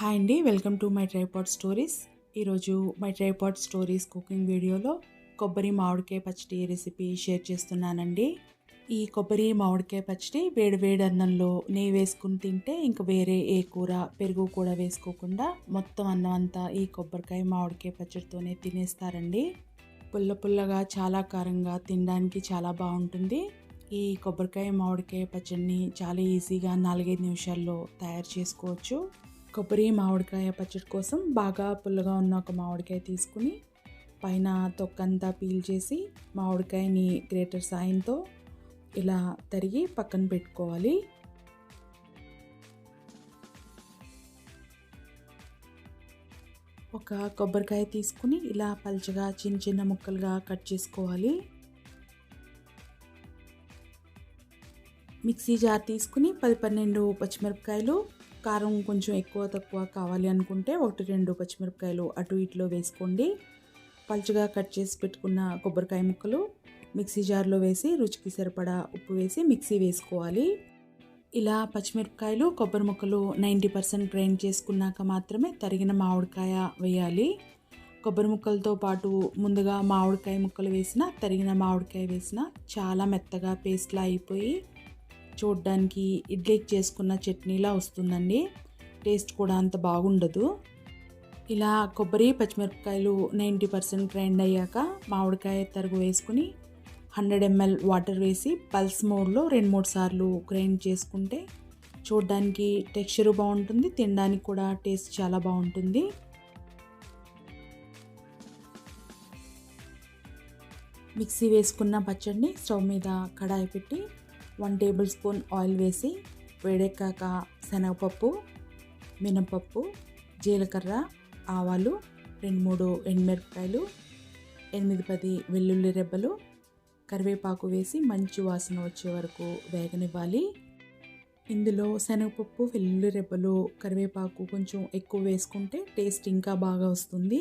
Hi అండి welcome to my tripod stories. ఈరోజు my tripod stories cooking వీడియోలో కొబ్బరి మామిడికాయ పచ్చడి రెసిపీ షేర్ చేస్తున్నానండి. ఈ కొబ్బరి మామిడికాయ పచ్చడి వేడి వేడి అన్నంలో నెయ్యి వేసుకుని తింటే ఇంకా వేరే ఏ కూర పెరుగు కూడా వేసుకోకుండా మొత్తం అన్నం అంతా ఈ కొబ్బరికాయ మామిడికాయ పచ్చడితోనే తినేస్తారండి. పుల్ల పుల్లగా చాలా కారంగా తినడానికి చాలా బాగుంటుంది. ఈ కొబ్బరికాయ మామిడికాయ పచ్చడిని చాలా ఈజీగా నాలుగైదు నిమిషాల్లో తయారు చేసుకోవచ్చు. కొబ్బరి మామిడికాయ పచ్చడి కోసం బాగా పుల్లగా ఉన్న ఒక మామిడికాయ తీసుకుని పైన తొక్కంతా పీల్ చేసి మామిడికాయని గ్రేటర్ సాయంతో ఇలా తరిగి పక్కన పెట్టుకోవాలి. ఒక కొబ్బరికాయ తీసుకుని ఇలా పల్చగా చిన్న చిన్న ముక్కలుగా కట్ చేసుకోవాలి. మిక్సీ జార్ తీసుకుని పది పన్నెండు పచ్చిమిరపకాయలు కారం కొంచెం ఎక్కువ తక్కువ కావాలి అనుకుంటే ఒకటి రెండు పచ్చిమిరపకాయలు అటు ఇటులో వేసుకోండి. పలుచగా కట్ చేసి పెట్టుకున్న కొబ్బరికాయ ముక్కలు మిక్సీ జార్లో వేసి రుచికి సరిపడా ఉప్పు వేసి మిక్సీ వేసుకోవాలి. ఇలా పచ్చిమిరపకాయలు కొబ్బరి ముక్కలు నైంటీ పర్సెంట్ గ్రైండ్ చేసుకున్నాక మాత్రమే తరిగిన మామిడికాయ వేయాలి. కొబ్బరి ముక్కలతో పాటు ముందుగా మామిడికాయ ముక్కలు వేసిన తరిగిన మామిడికాయ వేసిన చాలా మెత్తగా పేస్ట్లా అయిపోయి చూడ్డానికి ఇడ్లీకి చేసుకున్న చట్నీలా వస్తుందండి. టేస్ట్ కూడా అంత బాగుండదు. ఇలా కొబ్బరి పచ్చిమిరపకాయలు నైంటీ పర్సెంట్ గ్రైండ్ అయ్యాక మామిడికాయ తరుగు వేసుకుని హండ్రెడ్ ఎంఎల్ వాటర్ వేసి పల్స్ మోడ్లో రెండు మూడు సార్లు గ్రైండ్ చేసుకుంటే చూడ్డానికి టెక్స్చర్ బాగుంటుంది తినడానికి కూడా టేస్ట్ చాలా బాగుంటుంది. మిక్సీ వేసుకున్న పచ్చడిని స్టవ్ మీద కడాయి పెట్టి వన్ టేబుల్ స్పూన్ ఆయిల్ వేసి వేడెక్కాక శనగపప్పు మినపప్పు జీలకర్ర ఆవాలు రెండు మూడు ఎండుమిరపకాయలు ఎనిమిది పది వెల్లుల్లి రెబ్బలు కరివేపాకు వేసి మంచి వాసన వచ్చే వరకు వేగనివ్వాలి. ఇందులో శనగపప్పు వెల్లుల్లి రెబ్బలు కరివేపాకు కొంచెం ఎక్కువ వేసుకుంటే టేస్ట్ ఇంకా బాగా వస్తుంది.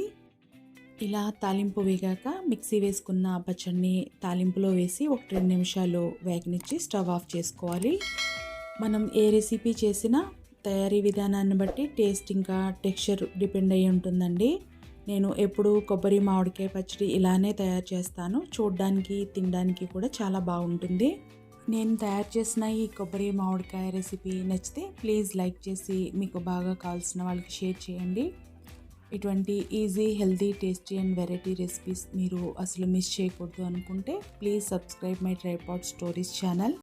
ఇలా తాలింపు వేగాక మిక్సీ వేసుకున్న పచ్చడిని తాలింపులో వేసి ఒక రెండు నిమిషాలు వేగనిచ్చి స్టవ్ ఆఫ్ చేసుకోవాలి. మనం ఏ రెసిపీ చేసినా తయారీ విధానాన్ని బట్టి టేస్ట్ ఇంకా టెక్స్చర్ డిపెండ్ అయ్యి ఉంటుందండి. నేను ఎప్పుడు కొబ్బరి మామిడికాయ పచ్చడి ఇలానే తయారు చేస్తాను. చూడడానికి తినడానికి కూడా చాలా బాగుంటుంది. నేను తయారు చేసిన ఈ కొబ్బరి మామిడికాయ రెసిపీ నచ్చితే ప్లీజ్ లైక్ చేసి మీకు బాగా కావాల్సిన వాళ్ళకి షేర్ చేయండి. ఇటువంటి easy healthy tasty and variety recipes మీరు అసలు మిస్ చేయకూడదు అనుకుంటే please subscribe my tripod stories channel